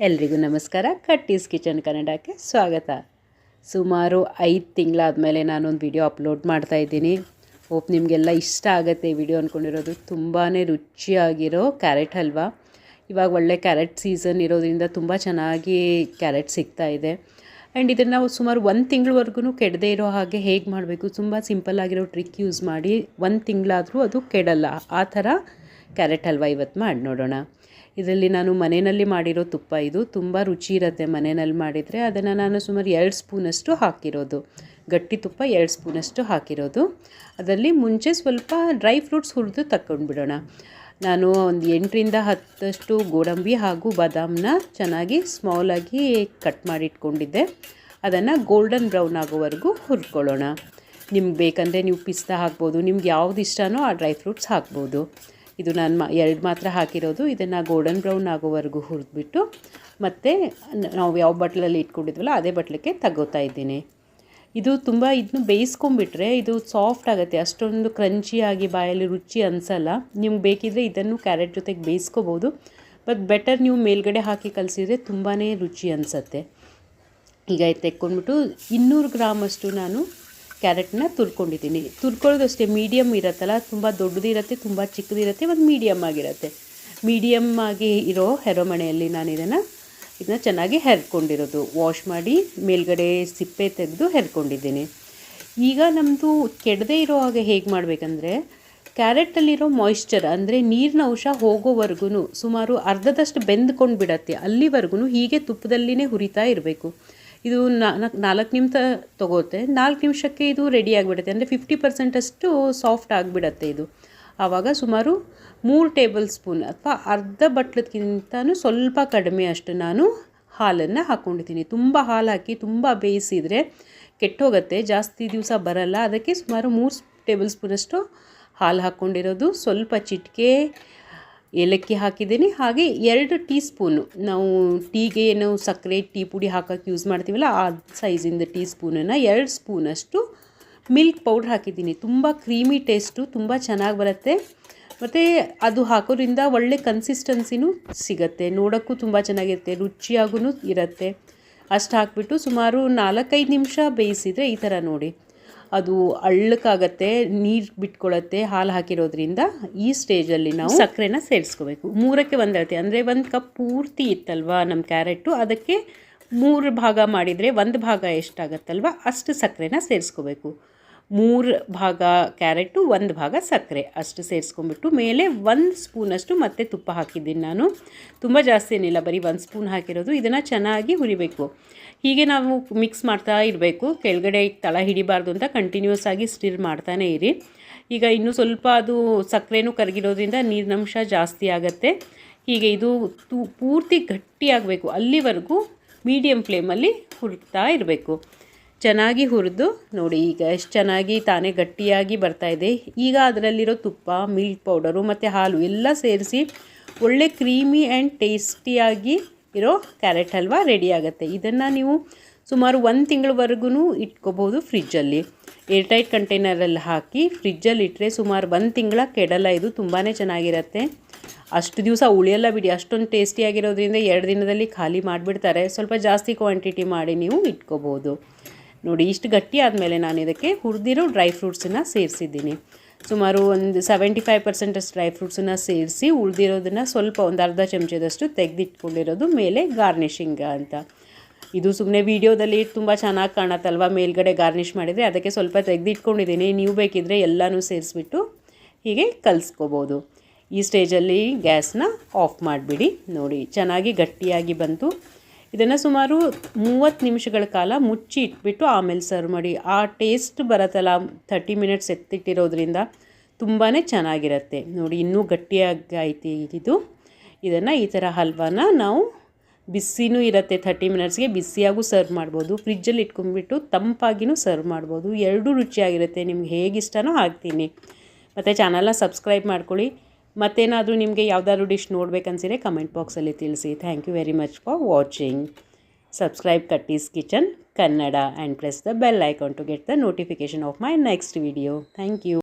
ಎಲ್ರಿಗೂ ನಮಸ್ಕಾರ. ಕಟ್ಟೀಸ್ ಕಿಚನ್ ಕನ್ನಡಕ್ಕೆ ಸ್ವಾಗತ. ಸುಮಾರು ಐದು ತಿಂಗಳಾದಮೇಲೆ ನಾನೊಂದು ವಿಡಿಯೋ ಅಪ್ಲೋಡ್ ಮಾಡ್ತಾ ಇದ್ದೀನಿ. ಹೋಪ್ ನಿಮಗೆಲ್ಲ ಇಷ್ಟ ಆಗುತ್ತೆ ವಿಡಿಯೋ ಅಂದ್ಕೊಂಡಿರೋದು ತುಂಬಾ ರುಚಿಯಾಗಿರೋ ಕ್ಯಾರೆಟ್ ಹಲ್ವಾ. ಇವಾಗ ಒಳ್ಳೆ ಕ್ಯಾರೆಟ್ ಸೀಸನ್ ಇರೋದ್ರಿಂದ ತುಂಬ ಚೆನ್ನಾಗಿ ಕ್ಯಾರೆಟ್ ಸಿಗ್ತಾ ಇದೆ. ಆ್ಯಂಡ್ ಇದನ್ನು ನಾವು ಸುಮಾರು ಒಂದು ತಿಂಗಳವರೆಗೂ ಕೆಡದೇ ಇರೋ ಹಾಗೆ ಹೇಗೆ ಮಾಡಬೇಕು, ತುಂಬ ಸಿಂಪಲ್ ಆಗಿರೋ ಟ್ರಿಕ್ ಯೂಸ್ ಮಾಡಿ ಒಂದು ತಿಂಗಳಾದರೂ ಅದು ಕೆಡಲ್ಲ. ಆ ಥರ ಕ್ಯಾರೆಟ್ ಹಲ್ವಾ ಇವತ್ತು ಮಾಡಿ ನೋಡೋಣ. ಇದರಲ್ಲಿ ನಾನು ಮನೆಯಲ್ಲಿ ಮಾಡಿರೋ ತುಪ್ಪ ಇದು. ತುಂಬ ರುಚಿ ಇರುತ್ತೆ ಮನೆಯಲ್ಲಿ ಮಾಡಿದರೆ. ಅದನ್ನು ನಾನು ಸುಮಾರು ಎರಡು ಸ್ಪೂನಷ್ಟು ಹಾಕಿರೋದು. ಗಟ್ಟಿ ತುಪ್ಪ ಎರಡು ಸ್ಪೂನಷ್ಟು ಹಾಕಿರೋದು. ಅದರಲ್ಲಿ ಮುಂಚೆ ಸ್ವಲ್ಪ ಡ್ರೈ ಫ್ರೂಟ್ಸ್ ಹುರಿದು ತಕ್ಕೊಂಡ್ಬಿಡೋಣ. ನಾನು ಒಂದು ಎಂಟರಿಂದ ಹತ್ತಷ್ಟು ಗೋಡಂಬಿ ಹಾಗೂ ಬಾದಾಮನ್ನ ಚೆನ್ನಾಗಿ ಸ್ಮಾಲಾಗಿ ಕಟ್ ಮಾಡಿಟ್ಕೊಂಡಿದ್ದೆ. ಅದನ್ನು ಗೋಲ್ಡನ್ ಬ್ರೌನ್ ಆಗೋವರೆಗೂ ಹುರ್ಕೊಳ್ಳೋಣ. ನಿಮ್ಗೆ ಬೇಕಂದರೆ ನೀವು ಪಿಸ್ತಾ ಹಾಕ್ಬೋದು. ನಿಮ್ಗೆ ಯಾವ್ದು ಇಷ್ಟನೋ ಆ ಡ್ರೈ ಫ್ರೂಟ್ಸ್ ಹಾಕ್ಬೋದು. ಇದು ನಾನು ಮಾ ಎರಡು ಮಾತ್ರ ಹಾಕಿರೋದು. ಇದನ್ನು ಗೋಲ್ಡನ್ ಬ್ರೌನ್ ಆಗೋವರೆಗೂ ಹುರಿದ್ಬಿಟ್ಟು ಮತ್ತು ನಾವು ಯಾವ ಬಟ್ಲಲ್ಲಿ ಇಟ್ಕೊಂಡಿದ್ವಲ್ಲ ಅದೇ ಬಟ್ಲಕ್ಕೆ ತಗೋತಾ ಇದ್ದೀನಿ. ಇದು ತುಂಬ ಇದನ್ನು ಬೇಯಿಸ್ಕೊಂಬಿಟ್ರೆ ಇದು ಸಾಫ್ಟ್ ಆಗುತ್ತೆ. ಅಷ್ಟೊಂದು ಕ್ರಂಚಿಯಾಗಿ ಬಾಯಲ್ಲಿ ರುಚಿ ಅನಿಸಲ್ಲ. ನಿಮ್ಗೆ ಬೇಕಿದ್ದರೆ ಇದನ್ನು ಕ್ಯಾರೆಟ್ ಜೊತೆಗೆ ಬೇಯಿಸ್ಕೋಬೋದು. ಬಟ್ ಬೆಟರ್ ನೀವು ಮೇಲ್ಗಡೆ ಹಾಕಿ ಕಲಿಸಿದ್ರೆ ತುಂಬಾ ರುಚಿ ಅನಿಸತ್ತೆ. ಈಗ ತೆಕ್ಕೊಂಡ್ಬಿಟ್ಟು ಇನ್ನೂರು ಗ್ರಾಮಷ್ಟು ನಾನು ಕ್ಯಾರೆಟ್ನ ತುರ್ಕೊಂಡಿದ್ದೀನಿ. ತುರ್ಕೊಳ್ಳೋದು ಅಷ್ಟೇ ಮೀಡಿಯಮ್ ಇರುತ್ತಲ್ಲ, ತುಂಬ ದೊಡ್ಡದಿರುತ್ತೆ, ತುಂಬ ಚಿಕ್ಕದಿರುತ್ತೆ, ಒಂದು ಮೀಡಿಯಮ್ ಆಗಿರುತ್ತೆ. ಮೀಡಿಯಮ್ ಆಗಿ ಇರೋ ಹೆರೋಮಣೆಯಲ್ಲಿ ನಾನು ಇದನ್ನು, ಇದನ್ನ ಚೆನ್ನಾಗಿ ಹೆರ್ಕೊಂಡಿರೋದು. ವಾಶ್ ಮಾಡಿ ಮೇಲ್ಗಡೆ ಸಿಪ್ಪೆ ತೆಗೆದು ಹೆರ್ಕೊಂಡಿದ್ದೀನಿ. ಈಗ ನಮ್ಮದು ಕೆಡದೇ ಇರೋ ಹಾಗೆ ಹೇಗೆ ಮಾಡಬೇಕಂದ್ರೆ ಕ್ಯಾರೆಟಲ್ಲಿರೋ ಮಾಯಿಶ್ಚರ್ ಅಂದರೆ ನೀರಿನ ಅಂಶ ಹೋಗೋವರೆಗೂ ಸುಮಾರು ಅರ್ಧದಷ್ಟು ಬೆಂದ್ಕೊಂಡು ಬಿಡತ್ತೆ ಅಲ್ಲಿವರೆಗೂ ಹೀಗೆ ತುಪ್ಪದಲ್ಲಿನೇ ಹುರಿತಾ ಇರಬೇಕು. ಇದು ನಾಲ್ಕು ನಿಮಿಷ ತೊಗೋತೆ. ನಾಲ್ಕು ನಿಮಿಷಕ್ಕೆ ಇದು ರೆಡಿ ಆಗಿಬಿಡುತ್ತೆ. ಅಂದರೆ ಫಿಫ್ಟಿ ಪರ್ಸೆಂಟಷ್ಟು ಸಾಫ್ಟ್ ಆಗಿಬಿಡತ್ತೆ ಇದು. ಆವಾಗ ಸುಮಾರು ಮೂರು ಟೇಬಲ್ ಸ್ಪೂನ್ ಅಥವಾ ಅರ್ಧ ಬಟ್ಲದಕ್ಕಿಂತನೂ ಸ್ವಲ್ಪ ಕಡಿಮೆ ಅಷ್ಟು ನಾನು ಹಾಲನ್ನು ಹಾಕ್ಕೊಂಡಿದ್ದೀನಿ ತುಂಬ ಹಾಲು ಹಾಕಿ ತುಂಬ ಬೇಯಿಸಿದರೆ ಕೆಟ್ಟೋಗುತ್ತೆ. ಜಾಸ್ತಿ ದಿವಸ ಬರಲ್ಲ. ಅದಕ್ಕೆ ಸುಮಾರು ಮೂರು ಟೇಬಲ್ ಸ್ಪೂನಷ್ಟು ಹಾಲು ಹಾಕ್ಕೊಂಡಿರೋದು ಸ್ವಲ್ಪ ಚಿಟಿಕೆ ಏಲಕ್ಕಿ ಹಾಕಿದ್ದೀನಿ. ಹಾಗೆ ಎರಡು ಟೀ ಸ್ಪೂನು ನಾವು ಟೀಗೆ ಏನು ಸಕ್ಕರೆ ಟೀ ಪುಡಿ ಹಾಕೋಕ್ಕೆ ಯೂಸ್ ಮಾಡ್ತೀವಲ್ಲ ಆ ಸೈಜಿಂದ ಟೀ ಸ್ಪೂನನ್ನು ಎರಡು ಸ್ಪೂನಷ್ಟು ಮಿಲ್ಕ್ ಪೌಡ್ರ್ ಹಾಕಿದ್ದೀನಿ. ತುಂಬ ಕ್ರೀಮಿ ಟೇಸ್ಟು ತುಂಬ ಚೆನ್ನಾಗಿ ಬರುತ್ತೆ. ಮತ್ತು ಅದು ಹಾಕೋದ್ರಿಂದ ಒಳ್ಳೆ ಕನ್ಸಿಸ್ಟೆನ್ಸಿನೂ ಸಿಗುತ್ತೆ. ನೋಡೋಕ್ಕೂ ತುಂಬ ಚೆನ್ನಾಗಿರುತ್ತೆ ರುಚಿಯಾಗೂ ಇರುತ್ತೆ. ಅಷ್ಟು ಹಾಕ್ಬಿಟ್ಟು ಸುಮಾರು ನಾಲ್ಕೈದು ನಿಮಿಷ ಬೇಯಿಸಿದರೆ ಈ ಥರ ನೋಡಿ. ಅದು ಅಳ್ಳಕ್ಕಾಗತ್ತೆ, ನೀರು ಬಿಟ್ಕೊಳತ್ತೆ, ಹಾಲು ಹಾಕಿರೋದ್ರಿಂದ ಈ ಸ್ಟೇಜಲ್ಲಿ ನಾವು ಸಕ್ಕರೆನ ಸೇರಿಸ್ಕೋಬೇಕು. ಮೂರಕ್ಕೆ ಒಂದು ಅಳತೆ. ಅಂದರೆ ಒಂದು ಕಪ್ ಪೂರ್ತಿ ಇತ್ತಲ್ವಾ ನಮ್ಮ ಕ್ಯಾರೆಟು ಅದಕ್ಕೆ ಮೂರು ಭಾಗ ಮಾಡಿದರೆ ಒಂದು ಭಾಗ ಎಷ್ಟಾಗತ್ತಲ್ವ? ಅಷ್ಟು ಸಕ್ಕರೆನ ಸೇರಿಸ್ಕೋಬೇಕು. ಮೂರು ಭಾಗ ಕ್ಯಾರೆಟು, ಒಂದು ಭಾಗ ಸಕ್ಕರೆ ಅಷ್ಟು ಸೇರಿಸ್ಕೊಂಡ್ಬಿಟ್ಟು ಮೇಲೆ ಒಂದು ಸ್ಪೂನಷ್ಟು ಮತ್ತೆ ತುಪ್ಪ ಹಾಕಿದ್ದೀನಿ ನಾನು. ತುಂಬ ಜಾಸ್ತಿ ಏನಿಲ್ಲ, ಬರೀ ಒಂದು ಸ್ಪೂನ್ ಹಾಕಿರೋದು. ಇದನ್ನು ಚೆನ್ನಾಗಿ ಹುರಿಬೇಕು. ಹೀಗೆ ನಾವು ಮಿಕ್ಸ್ ಮಾಡ್ತಾ ಇರಬೇಕು. ಕೆಳಗಡೆ ತಳ ಹಿಡಿಬಾರ್ದು ಅಂತ ಕಂಟಿನ್ಯೂಸ್ ಆಗಿ ಸ್ಟಿರ್ ಮಾಡ್ತಾನೇ ಇರಿ. ಈಗ ಇನ್ನೂ ಸ್ವಲ್ಪ ಅದು ಸಕ್ಕರೆನೂ ಕರಗಿರೋದ್ರಿಂದ ನೀರಿನಂಶ ಜಾಸ್ತಿ ಆಗುತ್ತೆ. ಹೀಗೆ ಇದು ಪೂರ್ತಿ ಗಟ್ಟಿಯಾಗಬೇಕು. ಅಲ್ಲಿವರೆಗೂ ಮೀಡಿಯಮ್ ಫ್ಲೇಮಲ್ಲಿ ಹುರ್ತಾ ಇರಬೇಕು. ಚೆನ್ನಾಗಿ ಹುರಿದು ನೋಡಿ, ಈಗ ಎಷ್ಟು ಚೆನ್ನಾಗಿ ತಾನೇ ಗಟ್ಟಿಯಾಗಿ ಬರ್ತಾಯಿದೆ ಈಗ ಅದರಲ್ಲಿರೋ ತುಪ್ಪ ಮಿಲ್ಕ್ ಪೌಡರು ಮತ್ತು ಹಾಲು ಎಲ್ಲ ಸೇರಿಸಿ ಒಳ್ಳೆ ಕ್ರೀಮಿ ಆ್ಯಂಡ್ ಟೇಸ್ಟಿಯಾಗಿ ಇರೋ ಕ್ಯಾರೆಟ್ ಹಲ್ವಾ ರೆಡಿ ಆಗುತ್ತೆ. ಇದನ್ನು ನೀವು ಸುಮಾರು ಒಂದು ತಿಂಗಳವರೆಗೂ ಇಟ್ಕೋಬೋದು ಫ್ರಿಜ್ಜಲ್ಲಿ ಏರ್ಟೈಟ್ ಕಂಟೈನರಲ್ಲಿ ಹಾಕಿ ಫ್ರಿಜ್ಜಲ್ಲಿ ಇಟ್ಟರೆ ಸುಮಾರು ಒಂದು ತಿಂಗಳ ಕೆಡಲ್ಲ. ಇದು ತುಂಬಾ ಚೆನ್ನಾಗಿರುತ್ತೆ. ಅಷ್ಟು ದಿವಸ ಉಳಿಯಲ್ಲ ಬಿಡಿ. ಅಷ್ಟೊಂದು ಟೇಸ್ಟಿಯಾಗಿರೋದ್ರಿಂದ ಎರಡು ದಿನದಲ್ಲಿ ಖಾಲಿ ಮಾಡಿಬಿಡ್ತಾರೆ. ಸ್ವಲ್ಪ ಜಾಸ್ತಿ ಕ್ವಾಂಟಿಟಿ ಮಾಡಿ ನೀವು ಇಟ್ಕೋಬೋದು. ನೋಡಿ, ಇಷ್ಟು ಗಟ್ಟಿ ಆದಮೇಲೆ ನಾನು ಇದಕ್ಕೆ ಹುರಿದಿರೋ ಡ್ರೈ ಫ್ರೂಟ್ಸನ್ನು ಸೇರಿಸಿದ್ದೀನಿ. ಸುಮಾರು ಒಂದು ಸೆವೆಂಟಿ ಫೈವ್ ಪರ್ಸೆಂಟಷ್ಟು ಡ್ರೈ ಫ್ರೂಟ್ಸನ್ನು ಸೇರಿಸಿ ಉಳಿದಿರೋದನ್ನು ಸ್ವಲ್ಪ ಒಂದು ಅರ್ಧ ಚಮಚದಷ್ಟು ತೆಗೆದಿಟ್ಕೊಂಡಿರೋದು ಮೇಲೆ ಗಾರ್ನಿಷಿಂಗ್ ಅಂತ. ಇದು ಸುಮ್ಮನೆ ವೀಡಿಯೋದಲ್ಲಿ ತುಂಬ ಚೆನ್ನಾಗಿ ಕಾಣತ್ತಲ್ವ? ಮೇಲ್ಗಡೆ ಗಾರ್ನಿಷ್ ಮಾಡಿದರೆ ಅದಕ್ಕೆ ಸ್ವಲ್ಪ ತೆಗೆದಿಟ್ಕೊಂಡಿದ್ದೀನಿ. ನೀವು ಬೇಕಿದ್ದರೆ ಎಲ್ಲನೂ ಸೇರಿಸ್ಬಿಟ್ಟು ಹೀಗೆ ಕಲಿಸ್ಕೋಬೋದು. ಈ ಸ್ಟೇಜಲ್ಲಿ ಗ್ಯಾಸ್ನ ಆಫ್ ಮಾಡಿಬಿಡಿ. ನೋಡಿ, ಚೆನ್ನಾಗಿ ಗಟ್ಟಿಯಾಗಿ ಬಂತು. ಇದನ್ನು ಸುಮಾರು ಮೂವತ್ತು ನಿಮಿಷಗಳ ಕಾಲ ಮುಚ್ಚಿ ಇಟ್ಬಿಟ್ಟು ಆಮೇಲೆ ಸರ್ವ್ ಮಾಡಿ. ಆ ಟೇಸ್ಟ್ ಬರತ್ತಲ್ಲ ಥರ್ಟಿ ಮಿನಿಟ್ಸ್ ಎತ್ತಿಟ್ಟಿರೋದ್ರಿಂದ ತುಂಬಾ ಚೆನ್ನಾಗಿರುತ್ತೆ. ನೋಡಿ, ಇನ್ನೂ ಗಟ್ಟಿಯಾಗಿ ಐತಿ ಇದು. ಇದನ್ನು ಈ ಥರ ಹಲ್ವಾನ ನಾವು ಬಿಸಿನೂ ಇರುತ್ತೆ ಥರ್ಟಿ ಮಿನಿಟ್ಸ್ಗೆ ಬಿಸಿಯಾಗೂ ಸರ್ವ್ ಮಾಡ್ಬೋದು. ಫ್ರಿಜ್ಜಲ್ಲಿ ಇಟ್ಕೊಂಡ್ಬಿಟ್ಟು ತಂಪಾಗಿನೂ ಸರ್ವ್ ಮಾಡ್ಬೋದು. ಎರಡೂ ರುಚಿಯಾಗಿರುತ್ತೆ. ನಿಮ್ಗೆ ಹೇಗೆ ಇಷ್ಟನೋ ಹಾಕ್ತೀನಿ ಮತ್ತು ಚಾನಲ್ನ ಸಬ್ಸ್ಕ್ರೈಬ್ ಮಾಡ್ಕೊಳ್ಳಿ. ಮತ್ತೇನಾದರೂ ನಿಮಗೆ ಯಾವುದಾದ್ರು ಡಿಶ್ ನೋಡ್ಬೇಕನ್ಸಿದ್ರೆ ಕಮೆಂಟ್ ಬಾಕ್ಸಲ್ಲಿ ತಿಳಿಸಿ. Thank you very much for watching subscribe ಕಟ್ಟೀಸ್ kitchen Kannada and press the bell icon to get the notification of my next video thank you